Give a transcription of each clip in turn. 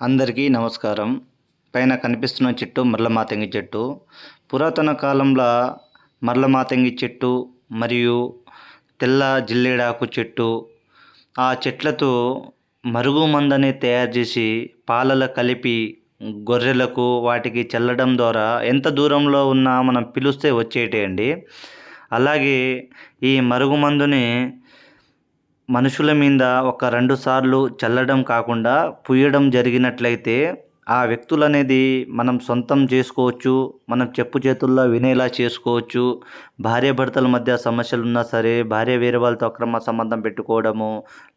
అందరికీ నమస్కారం. పైన కనిపిస్తున్న చెట్టు మర్లమాతంగి చెట్టు. పురాతన కాలంలో మర్లమాతంగి చెట్టు మరియు తెల్ల జిల్లేడాకు చెట్టు. ఆ చెట్లతో మరుగు మందని తయారు చేసి పాలలో కలిపి గొర్రెలకు వాటికి చల్లడం ద్వారా ఎంత దూరంలో ఉన్నా మనం పిలిస్తే వచ్చేటండి అలాగే ఈ మరుగు మందుని మనుషుల మీద ఒక రెండు సార్లు చల్లడం కాకుండా పూయడం జరిగినట్లయితే ఆ వ్యక్తులు అనేది మనం సొంతం చేసుకోవచ్చు మనం చెప్పు చేతుల్లో వినేలా చేసుకోవచ్చు. భార్య భర్తల మధ్య సమస్యలు ఉన్నా సరే భార్య వేరే వాళ్ళతో అక్రమ సంబంధం పెట్టుకోవడము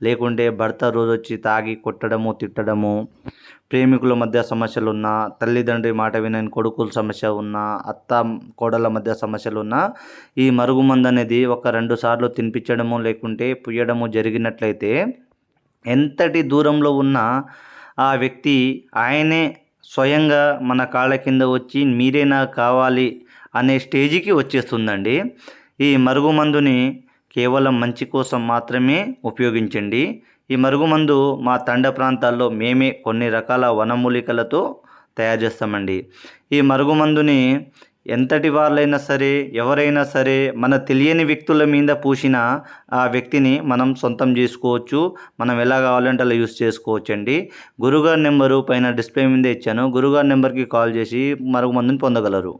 లేకుంటే భర్త రోజు వచ్చి తాగి కొట్టడము తిట్టడము ప్రేమికుల మధ్య సమస్యలు ఉన్నా తల్లిదండ్రి మాట వినని కొడుకుల సమస్య ఉన్నా అత్త కోడళ్ళ మధ్య సమస్యలు ఉన్నా ఈ మరుగుమందు అనేది ఒక రెండు సార్లు తినిపించడము లేకుంటే పుయ్యడము జరిగినట్లయితే ఎంతటి దూరంలో ఉన్నా ఆ వ్యక్తి ఆయనే స్వయంగా మన కాళ్ళ కింద వచ్చి మీరే నాకు కావాలి అనే స్టేజికి వచ్చేస్తుందండి. ఈ మరుగుమందుని కేవలం మంచి కోసం మాత్రమే ఉపయోగించండి. ఈ మరుగుమందు మా తండ ప్రాంతాల్లో మేమే కొన్ని రకాల వనమూలికలతో తయారు చేస్తామండి. ఈ మరుగుమందుని ఎంతటి వాళ్ళైనా సరే ఎవరైనా సరే మన తెలియని వ్యక్తుల మీద పూసిన ఆ వ్యక్తిని మనం సొంతం చేసుకోవచ్చు. మనం ఎలా కావాలంటే అలా యూస్ చేసుకోవచ్చు అండి గురుగారి నెంబరు పైన డిస్ప్లే మీద ఇచ్చాను. గురుగారి నెంబర్కి కాల్ చేసి మరుగుమందుని పొందగలరు.